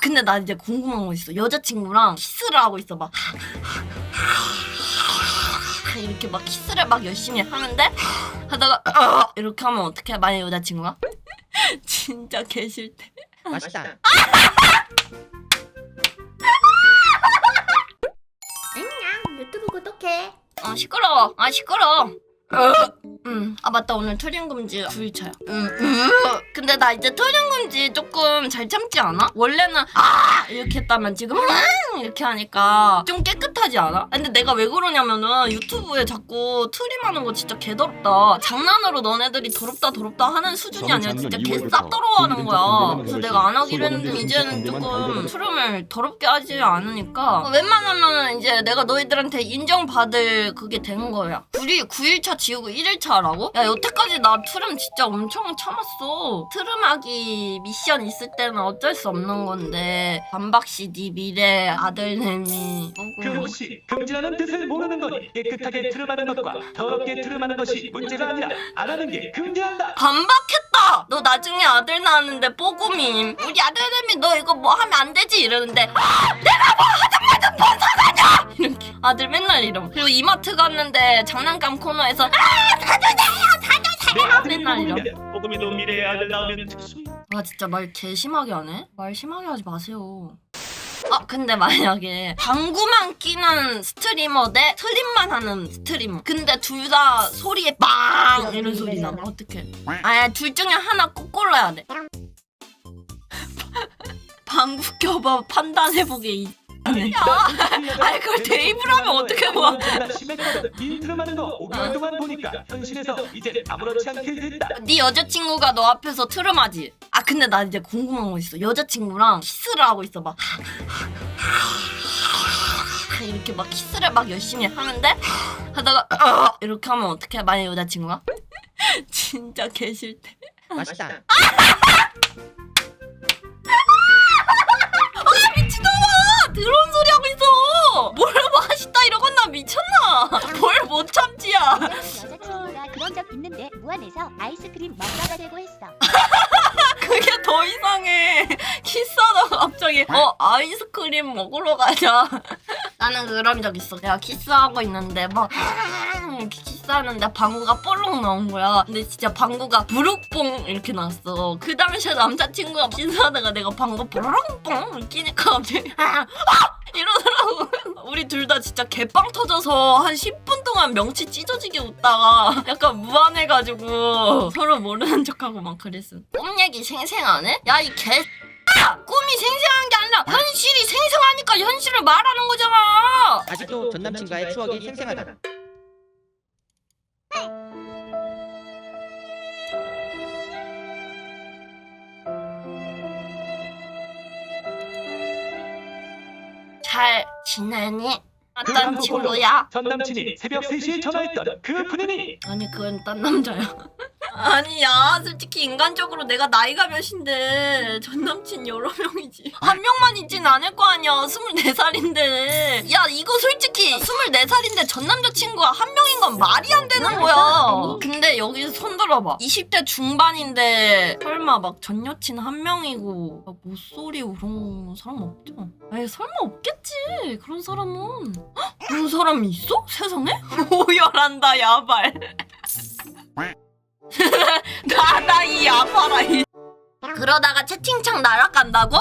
근데 나 이제 궁금한 거 있어. 여자친구랑 키스를 하고 있어 막. 이렇게 막 키스를 막 열심히 하는데 하다가 어! 이렇게 하면 어떡해? 만약 여자친구가 진짜 개 싫대. 맛있다. 안녕 유튜브 구독해 아 시끄러워. 아 시끄러워. 음. 아 맞다 오늘 투링 금지 9일차야. 음, 음. 근데 나 이제 투링 금지 조금 잘 참지 않아? 원래는 아 이렇게 했다면 지금 음 이렇게 하니까 좀 깨끗하지 않아? 근데 내가 왜 그러냐면은 유튜브에 자꾸 트림하는 거 진짜 개더럽다. 장난으로 너네들이 더럽다 더럽다 하는 수준이 아니라 진짜 개 쌉더러워하는 거야. 그래서 내가 안 하기로 했는데 이제는 조금 트림을 더럽게 하지 않으니까 웬만하면 이제 내가 너희들한테 인정받을 그게 된 거야. 9일, 9일차 지우고 1일차 라고? 야 여태까지 나 트름 진짜 엄청 참았어. 트름하기 미션 있을 때는 어쩔 수 없는 건데 반박시 네 미래 아들내미 그 혹시 금지라는 뜻을 모르는 거니 깨끗하게 트름하는 것과 더럽게 트름하는 것이 문제가 아니라 안 하는 게 금지한다. 반박했다! 너 나중에 아들 낳았는데 뽀금임 우리 아들내미 너 이거 뭐 하면 안 되지 이러는데 아! 내가 뭐 하자마자 아들 맨날 이럼 그리고 이마트 갔는데 장난감 코너에서 아! 사주세요! 내 사주세요! 아들이 맨날 뽀금이면 뽀금이도 미래의 아들 낳으면 특수. 아 진짜 말 개 심하게 하네? 말 심하게 하지 마세요. 아 근데 만약에 방구만 끼는 스트리머 대 트림만 하는 스트리머 근데 둘 다 소리에 빵 이런 소리 나면 어떡해 아둘 중에 하나 꼭 골라야 돼 방구 껴봐 판단해보게 이 야, 아니 그걸 대입을 하면 어떻게 봐나 심했거든. 이 트름하는 거 5개월 동안 보니까 현실에서 이제 아무렇지 않게 됐다. 네 여자친구가 너 앞에서 트름하지? 아 근데 나 이제 궁금한 거 있어 여자친구랑 키스를 하고 있어 막 이렇게 막 키스를 막 열심히 하는데 하다가 어! 이렇게 하면 어떡해 만약 여자친구가 진짜 개 싫대 맛있다. 더러운 소리 하고 있어 뭘 맛있다 이러건 나 미쳤나 뭘 못 참지야 여자친구가 그런 적 있는데 무안에서 아이스크림 먹다가 되고 했어 그게 더 이상해. 키스하다가 갑자기 어 아이스크림 먹으러 가자. 나는 그런 적 있어. 내가 키스하고 있는데 막 이렇게 키스 하는데 방구가 볼록 나온 거야. 근데 진짜 방구가 부룩뽕 이렇게 나왔어. 그 당시에 남자친구가 키스하다가 내가 방구 보롱뽕 끼니까 갑자기 아! 이러더라고. 우리 둘 다 진짜 개빵 터져서 한 10분 동안 명치 찢어지게 웃다가 약간 무안해가지고 서로 모르는 척하고 막 그랬어. 꿈 얘기 생생하네? 야 이 개. 야! 꿈이 생생한 게 아니라 현실이 생생하니까 현실을 말하는 거잖아. 아직도 전 남친과의 추억이 생생하다. 잘 지내니? 그 어떤 친구야? 전 남친이 새벽 3시에 전화했던 그 분이니 아니 그건 딴 남자야. 아니야. 솔직히 인간적으로 내가 나이가 몇인데 전 남친 여러 명이지. 한 명만 있진 않을 거 아니야. 24살인데. 야 이거 솔직히 24살인데 전 남자친구가 한 명인 건 말이 안 되는 거야. 근데 여기서 손 들어봐. 20대 중반인데 설마 막 전 여친 한 명이고 막 못소리 그런 사람 없죠? 에이 설마 없겠지 그런 사람은. 헉, 그런 사람이 있어? 세상에? 오열한다 야발 나다 이 아파라 이 그러다가 채팅창 날아간다고?